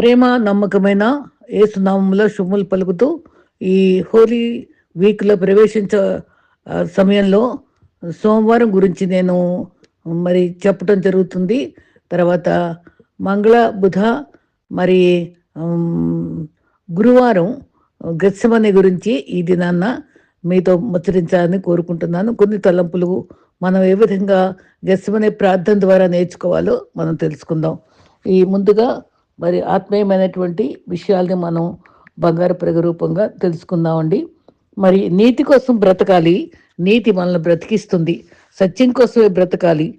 ప్రేమ నమ్మకమైన ఏసునామంలో శుభములు పలుకుతూ ఈ హోలీ వీక్లో ప్రవేశించ సమయంలో సోమవారం గురించి నేను మరి చెప్పడం జరుగుతుంది. తర్వాత మంగళ బుధ మరి గురువారం గచ్చమని గురించి ఈ దినాన్న మీతో ముచ్చరించాలని కోరుకుంటున్నాను. కొన్ని తలంపులు మనం ఏ విధంగా గచ్చమనే ప్రార్థన ద్వారా నేర్చుకోవాలో మనం తెలుసుకుందాం. ఈ ముందుగా మరి ఆత్మీయమైనటువంటి విషయాల్ని మనం బంగారు ప్రగ రూపంగా తెలుసుకుందామండి. మరి నీతి కోసం బ్రతకాలి నీతి మనల్ని బ్రతికిస్తుంది. సత్యం కోసమే బ్రతకాలి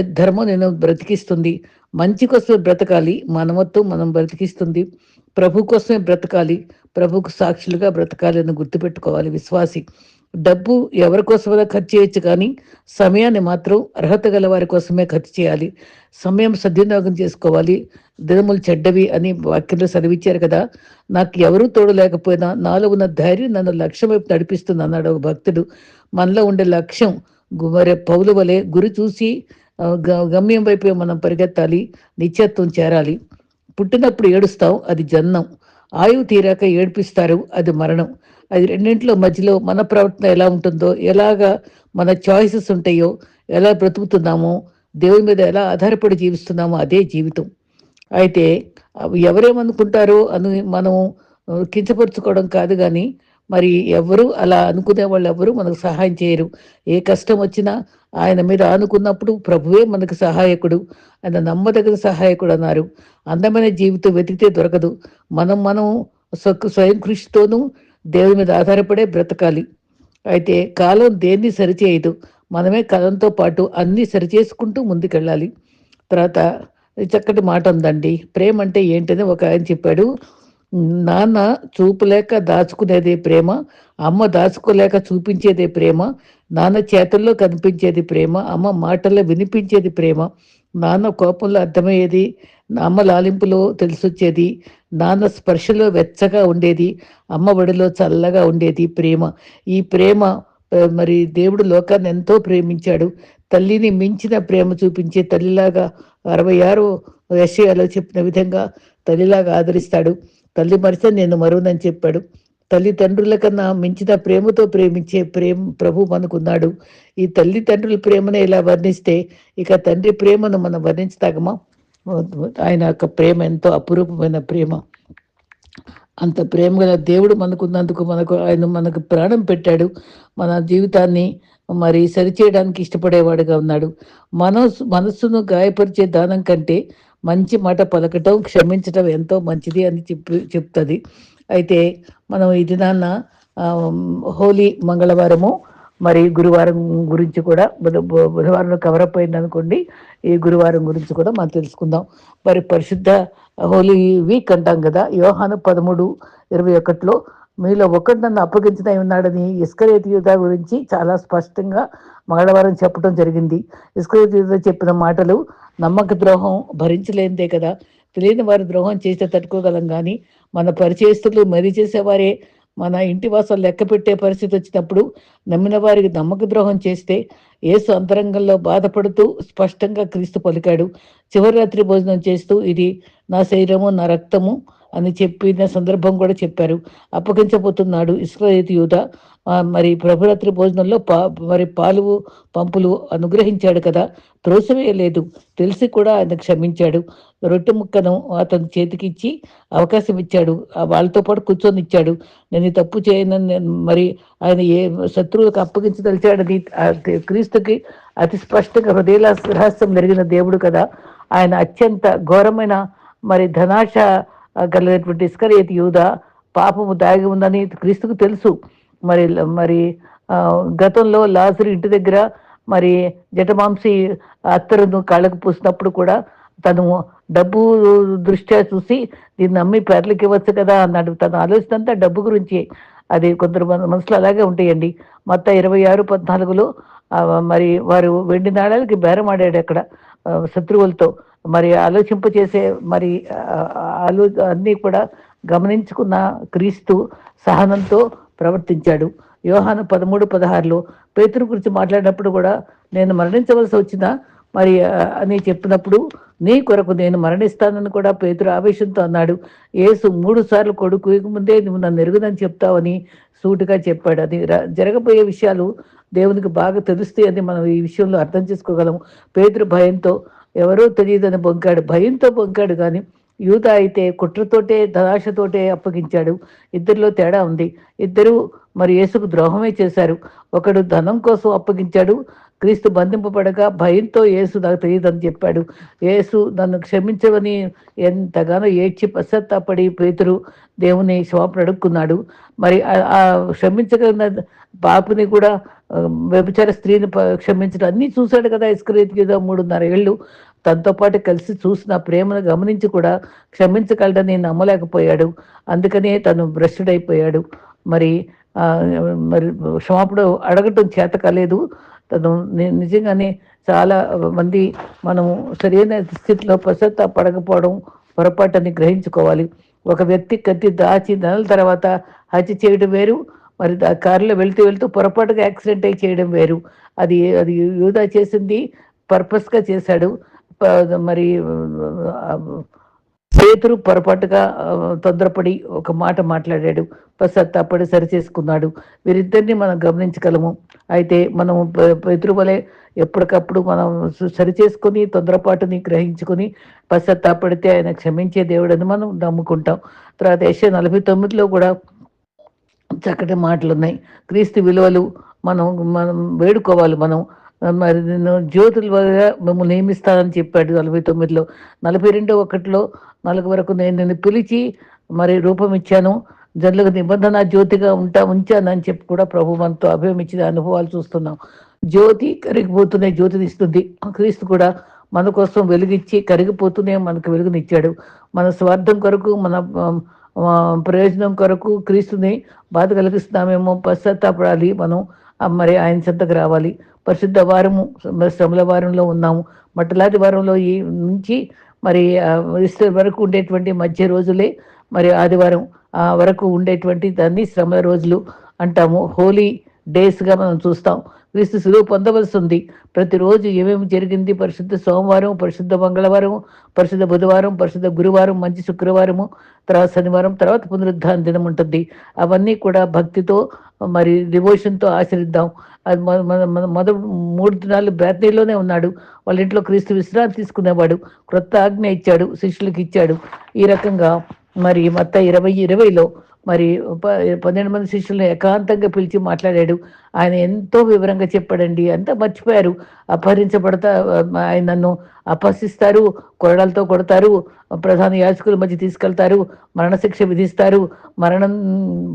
ధర్మం నేను బ్రతికిస్తుంది. మంచి కోసమే బ్రతకాలి మానవత్వం మనం బ్రతికిస్తుంది. ప్రభు కోసమే బ్రతకాలి ప్రభుకు సాక్షులుగా బ్రతకాలి అని గుర్తుపెట్టుకోవాలి విశ్వాసి. డబ్బు ఎవరి కోసమైనా ఖర్చు చేయొచ్చు కానీ సమయాన్ని మాత్రం అర్హత గల వారి కోసమే ఖర్చు చేయాలి. సమయం సద్వినియోగం చేసుకోవాలి. దినములు చెడ్డవి అని వాక్యంలో చదివిచ్చారు కదా. నాకు ఎవరూ తోడు లేకపోయినా నాలో ఉన్న ధైర్యం నన్ను లక్ష్యం వైపు నడిపిస్తుంది అన్నాడు ఒక భక్తుడు. మనలో ఉండే లక్ష్యం గు- మరి పౌలు వలె గురి చూసి గ- గమ్యం వైపే మనం పరిగెత్తాలి నిత్యత్వం చేరాలి. పుట్టినప్పుడు ఏడుస్తాం అది జన్మం. ఆయువు తీరాక ఏడిపిస్తారు అది మరణం. అది రెండింటిలో మధ్యలో మన ప్రవర్తన ఎలా ఉంటుందో ఎలాగా మన చాయిసెస్ ఉంటాయో ఎలా బ్రతుకుతున్నామో దేవుని మీద ఎలా ఆధారపడి జీవిస్తున్నామో అదే జీవితం. అయితే ఎవరేమనుకుంటారో అని మనం కించపరుచుకోవడం కాదు కానీ మరి ఎవరు అలా అనుకునే వాళ్ళు ఎవరు మనకు సహాయం చేయరు. ఏ కష్టం వచ్చినా ఆయన మీద ఆనుకున్నప్పుడు ప్రభువే మనకు సహాయకుడు ఆయన నమ్మదగిన సహాయకుడు అన్నారు. అందమైన జీవితం వెతికితే దొరకదు. మనం మనం స్వయం కృషితోనూ దేవుని మీద ఆధారపడే బ్రతకాలి. అయితే కాలం దేన్ని సరిచేయదు మనమే కాలంతో పాటు అన్నీ సరిచేసుకుంటూ ముందుకెళ్ళాలి. తర్వాత చక్కటి మాట ఉందండి. ప్రేమ అంటే ఏంటని ఒక ఆయన చెప్పాడు. నాన్న చూపులేక దాచుకునేదే ప్రేమ అమ్మ దాచుకోలేక చూపించేదే ప్రేమ నాన్న చేతుల్లో కనిపించేది ప్రేమ అమ్మ మాటల్లో వినిపించేది ప్రేమ నాన్న కోపంలో అర్థమయ్యేది అమ్మ లాలింపులో తెలిసొచ్చేది నాన్న స్పర్శలో వెచ్చగా ఉండేది అమ్మ ఒడిలో చల్లగా ఉండేది ప్రేమ. ఈ ప్రేమ మరి దేవుడు లోకాన్ని ఎంతో ప్రేమించాడు. తల్లిని మించిన ప్రేమ చూపించే తల్లిలాగా అరవై ఆరు యశయాలో చెప్పిన విధంగా తల్లిలాగా ఆదరిస్తాడు. తల్లి మరిస్తే నేను మరువనని చెప్పాడు. తల్లిదండ్రుల కన్నా మించిన ప్రేమతో ప్రేమించే ప్రేమ ప్రభు మనకున్నాడు. ఈ తల్లిదండ్రుల ప్రేమను ఇలా వర్ణిస్తే ఇక తండ్రి ప్రేమను మనం వర్ణించతాగమా ఆయన యొక్క ప్రేమ ఎంతో అపురూపమైన ప్రేమ. అంత ప్రేమ గల దేవుడు మనకున్నందుకు మనకు ఆయన మనకు ప్రాణం పెట్టాడు. మన జీవితాన్ని మరి సరిచేయడానికి ఇష్టపడేవాడుగా ఉన్నాడు. మనసు మనస్సును గాయపరిచే దానం కంటే మంచి మాట పలకటం క్షమించటం ఎంతో మంచిది అని చెప్పి చెప్తుంది. అయితే మనం ఈ దినాన్న హోలీ మంగళవారము మరి గురువారం గురించి కూడా బుధ- బు- బుధవారంలో కవర్ అప్ అయింది అనుకోండి ఈ గురువారం గురించి కూడా మనం తెలుసుకుందాం. మరి పరిశుద్ధ హోలీ వీక్ అంటాం కదా యోహాను పదమూడు ఇరవై ఒకటిలో మీలో ఒకటి నన్ను అప్పగించిన ఉన్నాడని ఇస్కరేతి యూదా గురించి చాలా స్పష్టంగా మంగళవారం చెప్పడం జరిగింది. ఇస్కరేతి యూదా చెప్పిన మాటలు నమ్మక ద్రోహం భరించలేనిదే కదా. తెలియని వారి ద్రోహం చేస్తే తట్టుకోగలం కానీ మన పరిచయస్తులు మరి చేసేవారే మన ఇంటి వాసాలు లెక్క పెట్టే పరిస్థితి వచ్చినప్పుడు నమ్మిన వారికి నమ్మక ద్రోహం చేస్తే యేసు అంతరంగంలో బాధపడుతూ స్పష్టంగా క్రీస్తు పలికాడు. చివరి రాత్రి భోజనం చేస్తూ ఇది నా శరీరము నా రక్తము. అని చెప్పిన సందర్భం కూడా చెప్పారు. అప్పగించబోతున్నాడు ఇస్రాయేతీ యూత. మరి ప్రభురాత్రి భోజనంలో పా మరి పాలు పంపులు అనుగ్రహించాడు కదా. త్రోసివేయలేదు తెలిసి కూడా ఆయన క్షమించాడు. రొట్టె ముక్కను అతని చేతికిచ్చి అవకాశం ఇచ్చాడు. వాళ్ళతో పాటు కూర్చొని ఇచ్చాడు. నేను తప్పు చేయనని నేను మరి ఆయన ఏ శత్రువులకు అప్పగించదలిచాడని క్రీస్తుకి అతి స్పష్టంగా హృదయ రహస్యం జరిగిన దేవుడు కదా. ఆయన అత్యంత ఘోరమైన మరి ధనాశ కలిగినటువంటి ఇస్కరియతి యూద పాపము దాగి ఉందని క్రీస్తుకు తెలుసు. మరి మరి గతంలో లాజరు ఇంటి దగ్గర మరి జటమాంసి అత్తరును కాళ్ళకు పూసినప్పుడు కూడా తను డబ్బు దృష్ట్యా చూసి దీన్ని నమ్మి పేర్లకి ఇవ్వచ్చు కదా అన్నాడు. తన ఆలోచన అంతా డబ్బు గురించి. అది కొందరు మనసులో అలాగే ఉంటాయండి. మొత్తం ఇరవై ఆరు పద్నాలుగులో మరి వారు వెండి నాణాలకి బేరం ఆడాడు అక్కడ శత్రువులతో. మరి ఆలోచింపచేసే మరి ఆలో అన్నీ కూడా గమనించుకున్న క్రీస్తు సహనంతో ప్రవర్తించాడు. యోహాను పదమూడు పదహారులో పేతురు గురించి మాట్లాడినప్పుడు కూడా నేను మరణించవలసి వచ్చినా మరి అని చెప్పినప్పుడు నీ కొరకు నేను మరణిస్తానని కూడా పేతురు ఆవేశంతో అన్నాడు. ఏసు మూడు సార్లు కొడుకు ముందే నువ్వు నన్ను ఎరుగుదని చెప్తావని సూటిగా చెప్పాడు. అది జరగబోయే విషయాలు దేవునికి బాగా తెలుస్తాయి అని మనం ఈ విషయంలో అర్థం చేసుకోగలము. పేదరు భయంతో ఎవరో తెలియదని బొంకాడు. భయంతో బొంకాడు కానీ యూత అయితే కుట్రతోటే ధనాశతోటే అప్పగించాడు. ఇద్దరిలో తేడా ఉంది. ఇద్దరు మరి యేసుకు ద్రోహమే చేశారు. ఒకడు ధనం కోసం అప్పగించాడు. క్రీస్తు బంధింపబడగా భయంతో యేసు నాకు తెలియదని చెప్పాడు. యేసు నన్ను క్షమించవని ఎంతగానో ఏడ్చి పశ్చాత్తాపడి పేతురు దేవుని క్షమాపణ అడుక్కున్నాడు మరి ఆ- క్షమించగలిగిన పాపుని కూడా వ్యభిచార స్త్రీని క్షమించడం అన్నీ చూశాడు కదా ఇస్క్రీత్ మూడున్నర ఏళ్ళు. తనతో పాటు కలిసి చూసిన ప్రేమను గమనించి కూడా క్షమించగలడని నమ్మలేకపోయాడు. అందుకనే తను భ్రష్టుడైపోయాడు మరి మరి క్షమాపణ అడగటం చేత కాలేదు. తను నిజంగానే చాలా మంది మనము సరైన స్థితిలో పశ్చాత్తాపడకపోవడం పొరపాటుని గ్రహించుకోవాలి. ఒక వ్యక్తి కత్తి దాచి నెలల తర్వాత హత్య చేయడం వేరు. మరి ఆ కారులో వెళ్తూ వెళ్తూ పొరపాటుగా యాక్సిడెంట్ అయి చేయడం వేరు. అది అది యూదా చేసింది పర్పస్గా చేశాడు. మరి ఆ, పేతురు పొరపాటుగా తొందరపడి ఒక మాట మాట్లాడాడు. పశ్చాత్తాపడి సరి చేసుకున్నాడు వీరిద్దరిని మనం గమనించగలము. అయితే మనం ప- పేతురు వలె ఎప్పటికప్పుడు మనం సరిచేసుకుని సరి చేసుకొని తొందరపాటుని గ్రహించుకొని పశ్చాత్తాపడితే ఆయన క్షమించే దేవుడని మనం నమ్ముకుంటాం. తర్వాత యశ నలభై తొమ్మిదిలో కూడా చక్కటి మాటలు ఉన్నాయి క్రీస్తు విలువలు మనం మనం వేడుకోవాలి. మనం మరి నేను జ్యోతులుగా మిమ్మల్ని నియమిస్తానని చెప్పాడు నలభై తొమ్మిదిలో. నలభై రెండో ఒకటిలో నలుగు వరకు నేను నిన్ను పిలిచి మరి రూపం ఇచ్చాను. జనులకు నిబంధన జ్యోతిగా ఉంటా ఉంచానని చెప్పి కూడా ప్రభు మనతో అభిమించిన అనుభవాలు చూస్తున్నాం. జ్యోతి కరిగిపోతూనే జ్యోతినిస్తుంది క్రీస్తు కూడా మన కోసం వెలుగిచ్చి కరిగిపోతూనే మనకు వెలుగునిచ్చాడు. మన స్వార్థం కొరకు మన ప్రయోజనం కొరకు క్రీస్తుని బాధ కలిగిస్తున్నామేమో పశ్చాత్తాపడాలి మనం. మరి ఆయన చెంతకు రావాలి. పరిశుద్ధ వారము శ్రమల వారంలో ఉన్నాము. మట్టలాది వారంలో ఈ నుంచి మరి ఇస్తే వరకు ఉండేటువంటి మధ్య రోజులే మరి ఆదివారం ఆ వరకు ఉండేటువంటి దాన్ని శ్రమల రోజులు అంటాము. హోలీ డేస్గా మనం చూస్తాం. క్రీస్తు సులువు పొందవలసి ఉంది ప్రతిరోజు ఏమేమి జరిగింది? పరిశుద్ధ సోమవారం పరిశుద్ధ మంగళవారం పరిశుద్ధ బుధవారం పరిశుద్ధ గురువారం మంచి శుక్రవారము తర్వాత శనివారం తర్వాత పునరుద్ధాన దినం ఉంటుంది. అవన్నీ కూడా భక్తితో మరి డివోషన్తో ఆచరిద్దాం. అది మొదటి మూడు దినాలు బ్యాటరీలోనే ఉన్నాడు. వాళ్ళ ఇంట్లో క్రీస్తు విశ్రాంతి తీసుకునేవాడు. క్రొత్త ఆజ్ఞ ఇచ్చాడు శిష్యులకు ఇచ్చాడు. ఈ రకంగా మరి మొత్తం ఇరవై ఇరవైలో మరి ప- పన్నెండు మంది శిష్యులను ఏకాంతంగా పిలిచి మాట్లాడాడు. ఆయన ఎంతో వివరంగా చెప్పాడండి. అంతా మర్చిపోయారు. అపహరించబడతా ఆయన నన్ను అపహసిస్తారు కొరడాలతో కొడతారు ప్రధాన యాజకుల మధ్య తీసుకెళ్తారు మరణశిక్ష విధిస్తారు మరణం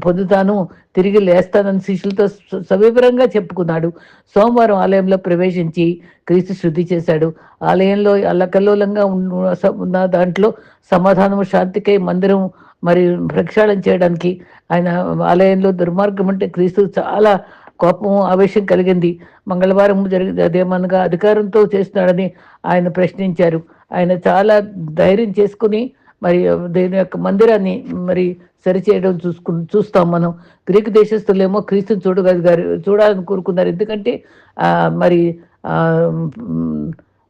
పొందుతాను తిరిగి లేస్తానని శిష్యులతో సవివరంగా చెప్పుకున్నాడు. సోమవారం ఆలయంలో ప్రవేశించి క్రీస్తు శుద్ధి చేశాడు. ఆలయంలో అల్లకల్లోలంగా ఉన్న స- ఉన్న దాంట్లో సమాధానము శాంతికై మందిరం మరి ప్రక్షాళన చేయడానికి ఆయన ఆలయంలో దుర్మార్గం అంటే క్రీస్తు చాలా కోపం ఆవేశం కలిగింది. మంగళవారం జరిగి అదేమనగా అధికారంతో చేస్తున్నాడని ఆయన ప్రశ్నించారు. ఆయన చాలా ధైర్యం చేసుకుని మరి దీని యొక్క మందిరాన్ని మరి సరిచేయడం చూసుకు చూస్తాం మనం. గ్రీకు దేశస్తులేమో క్రీస్తుని చూడగలిగారు చూడాలని కోరుకున్నారు. ఎందుకంటే మరి ఆ,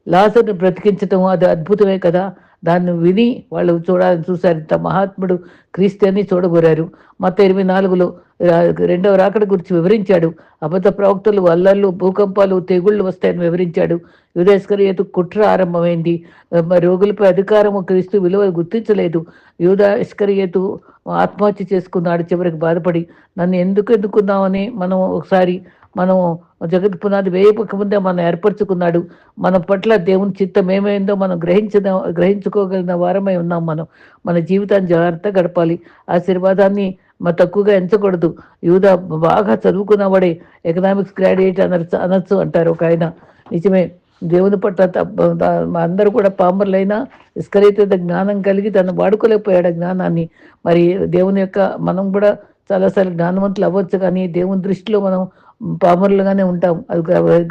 లాజర్ను బ్రతికించటం అది అద్భుతమే కదా. దాన్ని విని వాళ్ళు చూడాలని చూశారు. ఇంత మహాత్ముడు క్రీస్తు అని చూడగోరారు. మత ఇరవై నాలుగులో రెండవ రాకడ గురించి వివరించాడు. అబద్ధ ప్రవక్తలు అల్లర్లు భూకంపాలు తెగుళ్ళు వస్తాయని వివరించాడు. యూదాస్కరియతు కుట్ర ఆరంభమైంది. రోగులపై అధికారము క్రీస్తు విలువ గుర్తించలేదు. యూదా ఆత్మహత్య చేసుకున్నాడు. చివరికి బాధపడి నన్ను ఎందుకు ఎందుకున్నామని మనం ఒకసారి మనం జగత్ పునాది వేయపక్క ముందే మనం ఏర్పరచుకున్నాడు. మన పట్ల దేవుని చిత్తం ఏమైందో మనం గ్రహించిన గ్రహించుకోగలిగిన వారమై ఉన్నాం మనం. మన జీవితాన్ని జాగ్రత్తగా గడపాలి. ఆశీర్వాదాన్ని మా తక్కువగా ఎంచకూడదు. యూదా బాగా చదువుకున్నవాడే ఎకనామిక్స్ గ్రాడ్యుయేట్ అనర్చు అనొచ్చు అంటారు ఒక ఆయన. నిజమే దేవుని పట్ల తప్ప- అందరూ కూడా పామరులైనా ఇస్కరైతే జ్ఞానం కలిగి తను వాడుకోలేకపోయాడు జ్ఞానాన్ని. మరి దేవుని యొక్క మనం కూడా చాలాసార్లు జ్ఞానవంతులు అవ్వచ్చు కానీ దేవుని దృష్టిలో మనం పామరులుగానే ఉంటాం. అది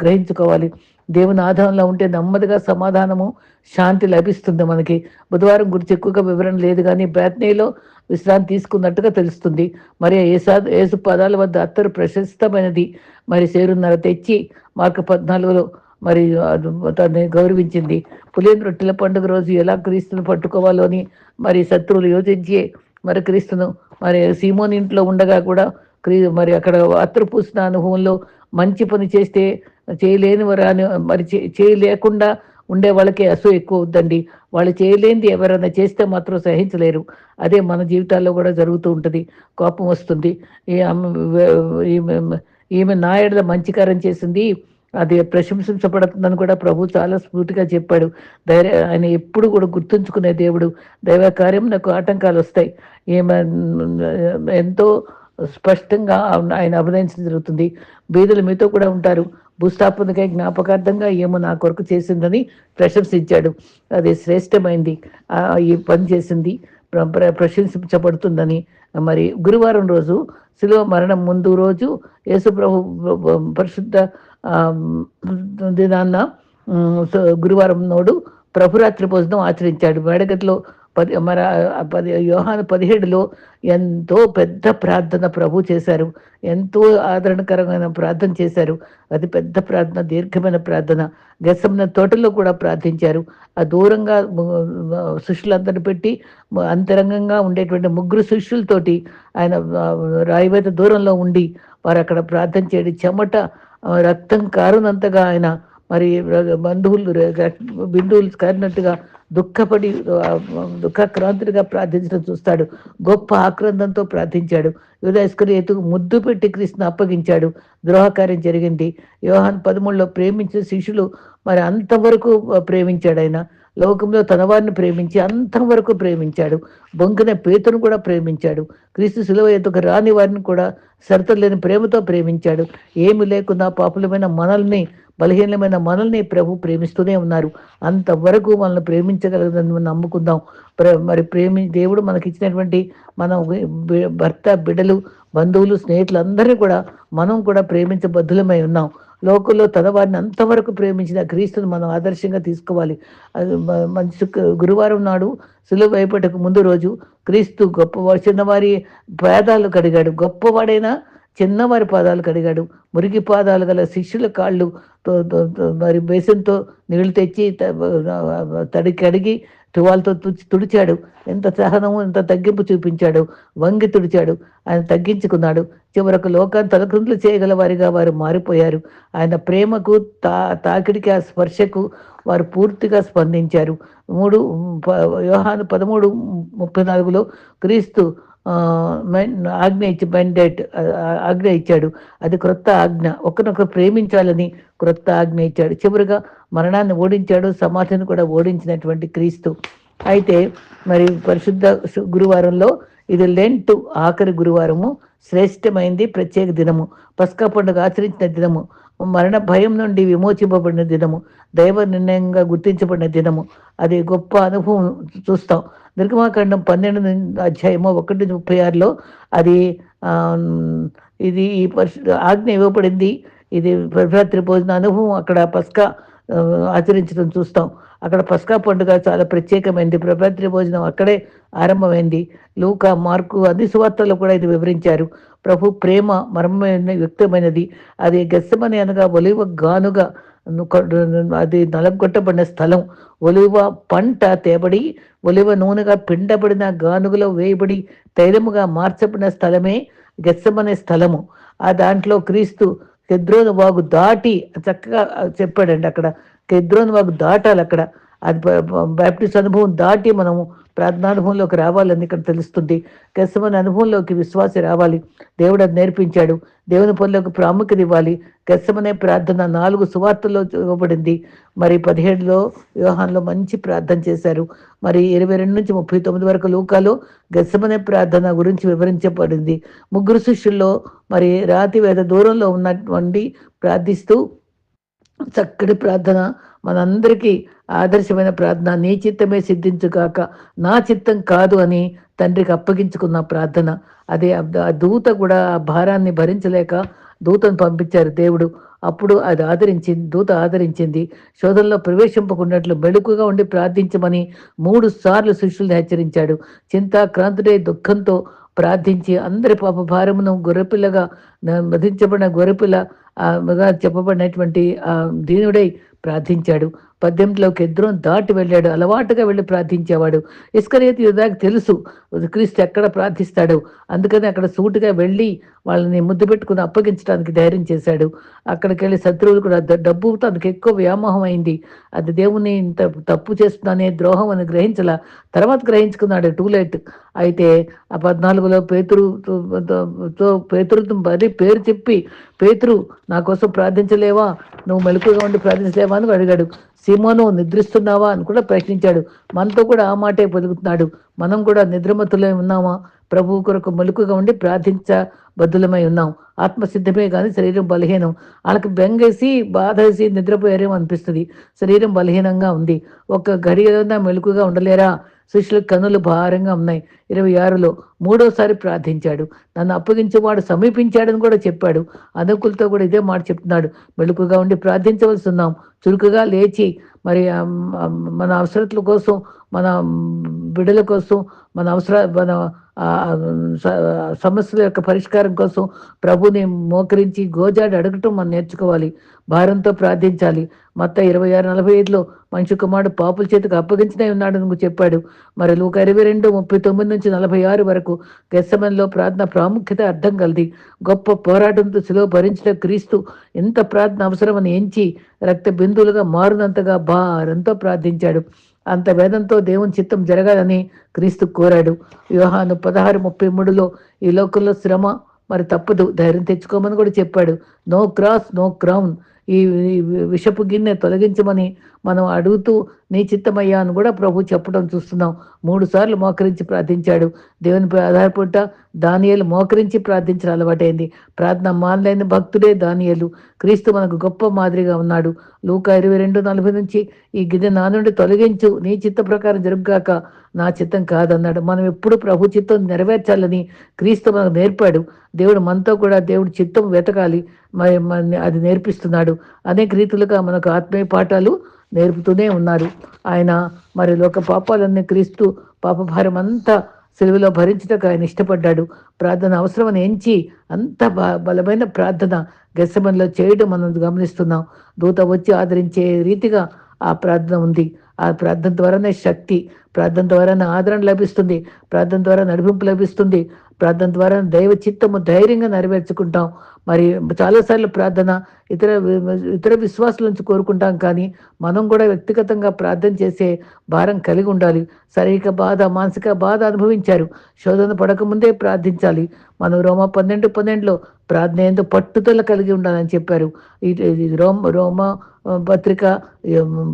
గ్రహించుకోవాలి. దేవుని ఆధారంలో ఉంటే నెమ్మదిగా సమాధానము శాంతి లభిస్తుంది మనకి. బుధవారం గురించి ఎక్కువగా వివరణ లేదు కానీ బ్యాత్నీలో విశ్రాంతి తీసుకున్నట్టుగా తెలుస్తుంది. మరి ఏసా యేసు పదాల వద్ద అత్తరు ప్రశస్తమైనది. మరి సేరున్నర తెచ్చి మార్క పద్నాలుగులో మరి అది తనని గౌరవించింది. పులియన్ రొట్టెల పండుగ రోజు ఎలా క్రీస్తును పట్టుకోవాలో అని మరి శత్రువులు యోచించి మరి క్రీస్తును మరి సీమోని ఇంట్లో ఉండగా కూడా మరి అక్కడ అత్తరు పూసిన అనుభవంలో మంచి పని చేస్తే చేయలేని వారు మరి చే- చేయలేకుండా ఉండే వాళ్ళకి అసూయ ఎక్కువ అవుద్దండి. వాళ్ళు చేయలేనిది ఎవరైనా చేస్తే మాత్రం సహించలేరు. అదే మన జీవితాల్లో కూడా జరుగుతూ ఉంటుంది. కోపం వస్తుంది. ఈమె ఈమె నా మంచి కార్యం చేసింది. అది ప్రశంసించబడుతుందని కూడా ప్రభు చాలా స్ఫూర్తిగా చెప్పాడు. ధైర్య ఆయన ఎప్పుడు కూడా గుర్తుంచుకునే దేవుడు. దైవ కార్యం నాకు ఆటంకాలు వస్తాయి. ఈమె ఎంతో స్పష్టంగా ఆయన అభినయించడం జరుగుతుంది. బీదలు మీతో కూడా ఉంటారు. భూస్థాపనకై జ్ఞాపకార్థంగా ఏమో నా కొరకు చేసిందని ప్రశంసించాడు. అది శ్రేష్టమైంది. ఈ పని చేసింది. ప్రశంసించబడుతుందని. మరి గురువారం రోజు శిలువ మరణం ముందు రోజు యేసు ప్రభు పరిశుద్ధ దినాన్న గురువారం నాడు ప్రభురాత్రి భోజనం ఆచరించాడు. వేడగదిలో పది మన పది యోహాను పదిహేడులో ఎంతో పెద్ద ప్రార్థన ప్రభు చేశారు. ఎంతో ఆదరణకరమైన ప్రార్థన చేశారు. అది పెద్ద ప్రార్థన దీర్ఘమైన ప్రార్థన. గసమ్న తోటలో కూడా ప్రార్థించారు. ఆ దూరంగా శిష్యులందరిని పెట్టి అంతరంగంగా ఉండేటువంటి ముగ్గురు శిష్యులతోటి ఆయన రాయివేత దూరంలో ఉండి వారు అక్కడ ప్రార్థన చేయడం. చెమట రక్తం కారునంతగా ఆయన మరి బంధువులు బిందువులు కారినట్టుగా దుఃఖపడి దుఃఖక్రాంతుడిగా ప్రార్థించడం చూస్తాడు. గొప్ప ఆక్రందంతో ప్రార్థించాడు. యుధాస్కరియతకు ముద్దు పెట్టి కృష్ణ అప్పగించాడు. ద్రోహకార్యం జరిగింది. యోహాన్ పదమూడులో ప్రేమించిన శిష్యులు మరి అంతవరకు ప్రేమించాడు ఆయన. లోకంలో తన వారిని ప్రేమించి అంతవరకు ప్రేమించాడు. బొంకిన పేతును కూడా ప్రేమించాడు. క్రీస్తు శిలువ ఎత్తుకు రాని వారిని కూడా షరతులు లేని ప్రేమతో ప్రేమించాడు. ఏమి లేకున్నా పాపులమైన మనల్ని బలహీనమైన మనల్ని ప్రభు ప్రేమిస్తూనే ఉన్నారు. అంతవరకు మనల్ని ప్రేమించగలదని నమ్ముకుందాం. మరి ప్రేమి దేవుడు మనకి ఇచ్చినటువంటి మన భర్త బిడ్డలు బంధువులు స్నేహితులు అందరినీ కూడా మనం కూడా ప్రేమించబద్ధులమై ఉన్నాం. లోకంలో తన వారిని అంతవరకు ప్రేమించిన క్రీస్తును మనం ఆదర్శంగా తీసుకోవాలి. మంచి గురువారం నాడు సులువు వేపటకు ముందు రోజు క్రీస్తు గొప్ప చిన్నవారి పేదాలు కడిగాడు. గొప్పవాడైనా చిన్నవారి పాదాలు కడిగాడు. మురికి పాదాలు గల శిష్యుల కాళ్ళు మరి బేసన్తో నీళ్ళు తెచ్చి తడి కడిగి తువాల్తో తుడిచాడు. ఎంత సహనము ఎంత తగ్గింపు చూపించాడు. వంగి తుడిచాడు. ఆయన తగ్గించుకున్నాడు. చివరకు లోకాన్ని తలకృతులు చేయగల వారిగా వారు మారిపోయారు. ఆయన ప్రేమకు తా తాకిడికి ఆ స్పర్శకు వారు పూర్తిగా స్పందించారు. మూడు ప- పదమూడు ముప్పై నాలుగులో క్రీస్తు ఆజ్ఞ ఇచ్చి మెండేట్ ఆజ్ఞ ఇచ్చాడు. అది క్రొత్త ఆజ్ఞ. ఒకరినొకరు ప్రేమించాలని క్రొత్త ఆజ్ఞ ఇచ్చాడు. చివరిగా మరణాన్ని ఓడించాడు సమాధిని కూడా ఓడించినటువంటి క్రీస్తు. అయితే మరి పరిశుద్ధ గురువారంలో ఇది లెంట్ ఆఖరి గురువారము శ్రేష్టమైంది ప్రత్యేక దినము. పస్కా పండుగ ఆచరించిన దినము మరణ భయం నుండి విమోచింపబడిన దినము దైవ నిర్ణయంగా గుర్తించబడిన దినము. అది గొప్ప అనుభవం చూస్తాం. నిర్గమాకాండం పన్నెండు అధ్యాయము ఒకటి నుంచి ముప్పై ఆరులో అది ఇది ఈ ఆజ్ఞ ఇవ్వబడింది. ఇది ప్రభరాత్రి భోజన అనుభవం అక్కడ పస్కా ఆచరించడం చూస్తాం. అక్కడ పస్కా పండుగ చాలా ప్రత్యేకమైంది. ప్రభరాత్రి భోజనం అక్కడే ఆరంభమైంది. లూకా మార్కు అన్ని సువార్తల్లో కూడా ఇది వివరించారు. ప్రభు ప్రేమ మర్మమైన వ్యక్తమైనది. అది గెస్సమని అనగా ఒలివ గానుగా అది నలగొట్టబడిన స్థలం. ఒలివ పంట తేబడి ఒలివ నూనెగా పిండబడిన గానుగలో వేయబడి తైలముగా మార్చబడిన స్థలమే గెస్సమనే స్థలము. ఆ దాంట్లో క్రీస్తు కెద్రోను వాగు దాటి చక్కగా చెప్పాడండి అక్కడ. కెద్రోను వాగు దాటాలి అక్కడ అది బ్యాప్టిస్ట్ అనుభవం దాటి మనము ప్రార్థనానుభవంలోకి రావాలని ఇక్కడ తెలుస్తుంది. గెస్సమని అనుభవంలోకి విశ్వాసి రావాలి. దేవుడు అది నేర్పించాడు. దేవుని పనులకు ప్రాముఖ్యత ఇవ్వాలి. గసమనే ప్రార్థన నాలుగు సువార్తల్లో ఇవ్వబడింది. మరి పదిహేడులో వ్యూహాన్లో మంచి ప్రార్థన చేశారు. మరి ఇరవై రెండు నుంచి ముప్పై తొమ్మిది వరకు లూకాలో గసమనే ప్రార్థన గురించి వివరించబడింది. ముగ్గురు శిష్యుల్లో మరి రాతి వేద దూరంలో ఉన్నటువంటి ప్రార్థిస్తూ చక్కటి ప్రార్థన మనందరికీ ఆదర్శమైన ప్రార్థన. నీ చిత్తమే సిద్ధించుగాక నా చిత్తం కాదు అని తండ్రికి అప్పగించుకున్న ప్రార్థన. అదే ఆ దూత కూడా ఆ భారాన్ని భరించలేక దూతను పంపించారు దేవుడు. అప్పుడు అది ఆదరించింది దూత ఆదరించింది. శోధనలో ప్రవేశింపకున్నట్లు మెడుకుగా ఉండి ప్రార్థించమని మూడు సార్లు శిష్యుల్ని హెచ్చరించాడు. చింతాక్రాంతుడై దుఃఖంతో ప్రార్థించి అందరి పాప భారమును గొర్రెపిల్లగా మధించబడిన గొర్రెపిల్ల చెప్పబడినటువంటి దీనుడై ప్రార్థించాడు. పద్దెనిమిదిలోకి ఎద్రోన్ దాటి వెళ్ళాడు. అలవాటుగా వెళ్ళి ప్రార్థించేవాడు. ఇస్కరేతి యుధాకి తెలుసు క్రీస్తు ఎక్కడ ప్రార్థిస్తాడు? అందుకని అక్కడ సూటుగా వెళ్ళి వాళ్ళని ముద్దు పెట్టుకుని అప్పగించడానికి ధైర్యం చేశాడు. అక్కడికి వెళ్ళి శత్రువులు కూడా డబ్బు తనకు ఎక్కువ వ్యామోహం అయింది. అది దేవుని ఇంత తప్పు చేస్తున్నానే ద్రోహం అని గ్రహించలా. తర్వాత గ్రహించుకున్నాడు టూ లైట్. అయితే ఆ పద్నాలుగులో పేతురు తో పేతురు మరి పేరు చెప్పి పేతురు నా కోసం ప్రార్థించలేవా? నువ్వు మెలకుగా ఉండి ప్రార్థించలేవా? అని అడిగాడు. సీమోను నిద్రిస్తున్నావా అని కూడా ప్రశ్నించాడు. మనతో కూడా ఆ మాటే పొదుగుతున్నాడు మనం కూడా నిద్రమతులై ఉన్నామా? ప్రభువు కొరకు మెలుకుగా ఉండి ప్రార్థించ బద్దులమై ఉన్నాం. ఆత్మసిద్ధమే కానీ శరీరం బలహీనం. వాళ్ళకి బెంగేసి బాధేసి నిద్రపోయారేమో అనిపిస్తుంది. శరీరం బలహీనంగా ఉంది. ఒక్క గడియలన్నా మెలుకుగా ఉండలేరా? శిష్యుల కనులు భారంగా ఉన్నాయి. ఇరవై ఆరులో మూడోసారి ప్రార్థించాడు. నన్ను అప్పగించేవాడు సమీపించాడని కూడా చెప్పాడు. అనుకులతో కూడా ఇదే మాట చెప్తున్నాడు. మెలుకుగా ఉండి ప్రార్థించవలసి ఉన్నాం. చురుకుగా లేచి మరి మన అవసరతల కోసం మన బిడ్డల కోసం మన అవసర మన సమస్యల యొక్క పరిష్కారం కోసం ప్రభుని మోకరించి గోజాడి అడగటం మనం నేర్చుకోవాలి. భారంతో ప్రార్థించాలి. మత్త ఇరవై ఆరు నలభై ఐదులో మనిషి కుమారుడు పాపుల చేతికి అప్పగించినే ఉన్నాడు అని చెప్పాడు. మరి లూక ఇరవై రెండు ముప్పై తొమ్మిది నుంచి నలభై ఆరు వరకు గెస్సమన్లో ప్రార్థన ప్రాముఖ్యత అర్థం కలది. గొప్ప పోరాటంతో సిలువ భరించిన క్రీస్తు ఎంత ప్రార్థన అవసరమని ఎంచి రక్త బిందువులుగా మారునంతగా భారంతో ప్రార్థించాడు. అంత వేదంతో దేవుని చిత్తం జరగాలని క్రీస్తు కోరాడు. వివాహాను పదహారు ముప్పై మూడులో ఈ లోకంలో శ్రమ మరి తప్పదు ధైర్యం తెచ్చుకోమని కూడా చెప్పాడు. No cross no crown. ఈ విషపు గిన్నె తొలగించమని మనం అడుగుతూ నీ చిత్తమయ్యా అని కూడా ప్రభు చెప్పడం చూస్తున్నాం. మూడు సార్లు మోకరించి ప్రార్థించాడు. దేవునిపై ఆధారపడ్డ దానియలు మోకరించి ప్రార్థించడం అలవాటైంది. ప్రార్థన మానలేని భక్తుడే దానియలు. క్రీస్తు మనకు గొప్ప మాదిరిగా ఉన్నాడు. లూకా ఇరవై రెండు నలభై నుంచి ఈ గిన్నె నా నుండి తొలగించు. నీ చిత్త ప్రకారం జరుగుగాక నా చిత్తం కాదన్నాడు. మనం ఎప్పుడు ప్రభు చిత్తం నెరవేర్చాలని క్రీస్తు మనకు నేర్పాడు. దేవుడు మనతో కూడా దేవుడి చిత్తం వెతకాలి. మరి అది నేర్పిస్తున్నాడు. అనేక రీతులుగా మనకు ఆత్మీయ పాఠాలు నేర్పుతూనే ఉన్నారు. ఆయన మరి లోక పాపాలన్నీ క్రీస్తు పాపభారం అంతా సెలవులో భరించటకు ఆయన ఇష్టపడ్డాడు. ప్రార్థన అవసరమని ఎంచి అంత బ- బలమైన ప్రార్థన గెస్సమన్లో చేయడం మనం గమనిస్తున్నాం. దూత వచ్చి ఆదరించే రీతిగా ఆ ప్రార్థన ఉంది. ఆ ప్రార్థన ద్వారానే శక్తి ప్రార్థన ద్వారానే ఆదరణ లభిస్తుంది ప్రార్థన ద్వారా నడిపింపు లభిస్తుంది ప్రార్థన ద్వారా దైవ చిత్తము ధైర్యంగా నెరవేర్చుకుంటాం. మరి చాలాసార్లు ప్రార్థన ఇతర ఇతర విశ్వాసుల నుంచి కోరుకుంటాం కానీ మనం కూడా వ్యక్తిగతంగా ప్రార్థన చేసే భారం కలిగి ఉండాలి. శారీరక బాధ మానసిక బాధ అనుభవించారు. శోధన పడకముందే ప్రార్థించాలి. మనం రోమ పన్నెండు పన్నెండులో ప్రార్థన ఏందో పట్టుదల కలిగి ఉండాలని చెప్పారు. రోమ రోమ పత్రిక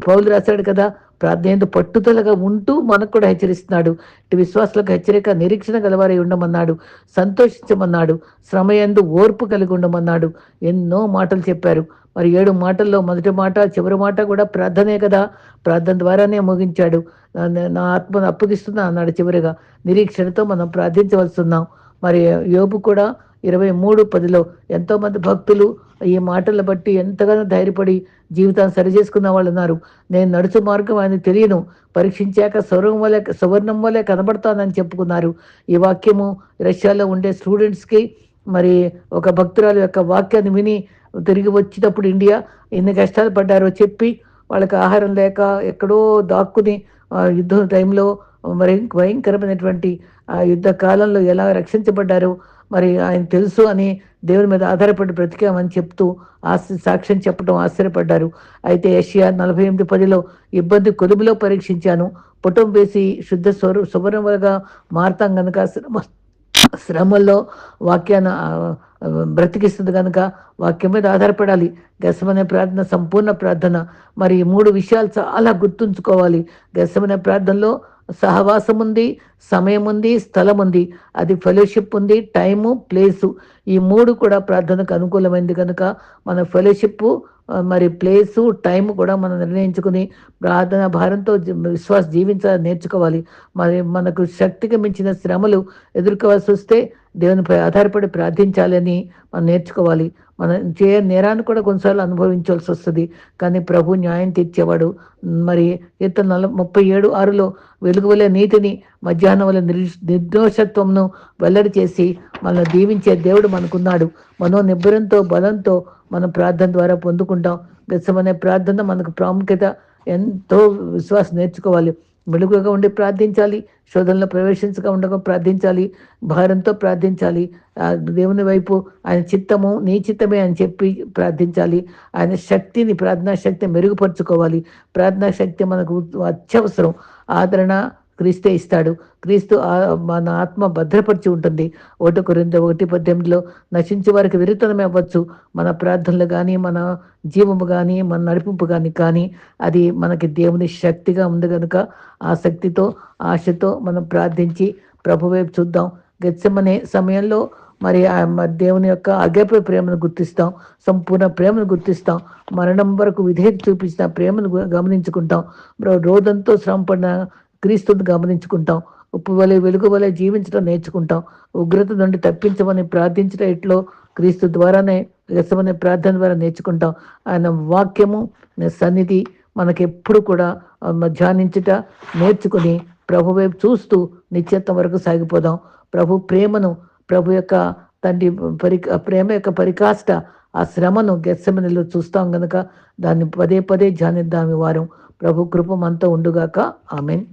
పౌలు రాశాడు కదా ప్రార్థన ఎందు పట్టుదలగా ఉంటూ మనకు కూడా హెచ్చరిస్తున్నాడు. ఇటు విశ్వాసులకు హెచ్చరిక నిరీక్షణ గలవారై ఉండమన్నాడు. సంతోషించమన్నాడు. శ్రమ ఎందు ఓర్పు కలిగి ఉండమన్నాడు. ఎన్నో మాటలు చెప్పారు. మరి ఏడు మాటల్లో మొదటి మాట చివరి మాట కూడా ప్రార్థనే కదా? ప్రార్థన ద్వారానే ముగించాడు. నా- నా ఆత్మను అప్పగిస్తున్నా అన్నాడు చివరిగా. నిరీక్షణతో మనం ప్రార్థించవలసి ఉన్నాం. మరి యోబు కూడా ఇరవై మూడు పదిలో ఎంతోమంది భక్తులు ఈ మాటలను బట్టి ఎంతగానో ధైర్యపడి జీవితాన్ని సరిచేసుకున్న వాళ్ళు ఉన్నారు నేను నడుచు మార్గం ఆయన తెలియను. పరీక్షించాక స్వరం వలె సువర్ణం వలె కనబడతానని చెప్పుకున్నారు. ఈ వాక్యము రష్యాలో ఉండే స్టూడెంట్స్కి మరి ఒక భక్తురాలు యొక్క వాక్యాన్ని విని తిరిగి వచ్చినప్పుడు ఇండియా ఎన్ని కష్టాలు పడ్డారో చెప్పి వాళ్ళకి ఆహారం లేక ఎక్కడో దాక్కుని యుద్ధం టైంలో మరి భయంకరమైనటువంటి ఆ యుద్ధ కాలంలో ఎలా రక్షించబడ్డారో మరి ఆయన తెలుసు అని దేవుని మీద ఆధారపడి బ్రతికామని చెప్తూ ఆస్తి సాక్ష్యం చెప్పడం ఆశ్చర్యపడ్డారు. అయితే ఏషియా నలభై ఎనిమిది పదిలో ఇబ్బంది కొలుబులో పరీక్షించాను. పుటం వేసి శుద్ధ స్వరు సువర్ణములుగా మారతాం కనుక శ్రమ శ్రమల్లో వాక్యాన్ని బ్రతికిస్తుంది కనుక వాక్యం మీద ఆధారపడాలి. గసమనే ప్రార్థన సంపూర్ణ ప్రార్థన. మరి మూడు విషయాలు చాలా గుర్తుంచుకోవాలి. గసమనే ప్రార్థనలో సహవాసం ఉంది సమయం ఉంది స్థలం ఉంది అది ఫెలోషిప్ ఉంది టైము ప్లేసు. ఈ మూడు కూడా ప్రార్థనకు అనుకూలమైంది కనుక మన ఫెలోషిప్ మరి ప్లేసు టైం కూడా మనం నిర్ణయించుకుని ప్రార్థన భారంతో జీ- విశ్వాస జీవించాలని నేర్చుకోవాలి. మరి మనకు శక్తికి మించిన శ్రమలు ఎదుర్కోవాల్సి వస్తే దేవునిపై ఆధారపడి ప్రార్థించాలని మనం నేర్చుకోవాలి. మనం చే నేరాన్ని కూడా కొన్నిసార్లు అనుభవించాల్సి వస్తుంది. కానీ ప్రభు న్యాయం తీర్చేవాడు మరి ఈత నల ముప్పై ఏడు ఆరులో వెలుగు వలె నీతిని మధ్యాహ్నం వల్ల నిర్ నిర్దోషత్వంను వెల్లడి చేసి మనల్ని దీవించే దేవుడు మనకున్నాడు. మనో నిబ్బరంతో బలంతో మనం ప్రార్థన ద్వారా పొందుకుంటాం. గెచ్చమనే ప్రార్థన మనకు ప్రాముఖ్యత ఎంతో విశ్వాసం నేర్చుకోవాలి. మెలుగుగా ఉండి ప్రార్థించాలి శోధనలో ప్రవేశించగా ఉండగా ప్రార్థించాలి భారంతో ప్రార్థించాలి దేవుని వైపు ఆయన చిత్తము నీ చిత్తమే అని చెప్పి ప్రార్థించాలి ఆయన శక్తిని ప్రార్థనా శక్తి మెరుగుపరుచుకోవాలి. ప్రార్థనా శక్తి మనకు అత్యవసరం. ఆదరణ క్రీస్తే ఇస్తాడు. క్రీస్తు మన ఆత్మ భద్రపరిచి ఉంటుంది. ఒకటి కొరింత ఒకటి పద్దెనిమిదిలో నశించే వారికి విరుతనం అవ్వచ్చు. మన ప్రార్థనలు కానీ మన జీవము కానీ మన నడిపింపు కానీ కానీ అది మనకి దేవుని శక్తిగా ఉంది కనుక ఆ శక్తితో ఆశతో మనం ప్రార్థించి ప్రభు వైపు చూద్దాం. గెచ్చమనే సమయంలో మరి దేవుని యొక్క అగేప ప్రేమను గుర్తిస్తాం. సంపూర్ణ ప్రేమను గుర్తిస్తాం. మరణం వరకు విధేయత చూపించిన ప్రేమను గమనించుకుంటాం. రోదంతో శ్రమపడిన క్రీస్తుని గమనించుకుంటాం. ఉప్పు వలె వెలుగు వలె జీవించడం నేర్చుకుంటాం. ఉగ్రత నుండి తప్పించమని ప్రార్థించడం ఇట్లో క్రీస్తు ద్వారానే వ్యసమనే ప్రార్థన ద్వారా నేర్చుకుంటాం. ఆయన వాక్యము సన్నిధి మనకెప్పుడు కూడా ధ్యానించుట నేర్చుకుని ప్రభు వైపు చూస్తూ నిత్యత్వం వరకు సాగిపోదాం. ప్రభు ప్రేమను ప్రభు యొక్క తండ్రి పరి ప్రేమ యొక్క పరికాష్ట ఆ శ్రమను గెస్సమనిలో చూస్తాం కనుక దాన్ని పదే పదే ధ్యానిద్దాం వారం. ప్రభు కృప మనతో ఉండుగాక. ఆమెన్.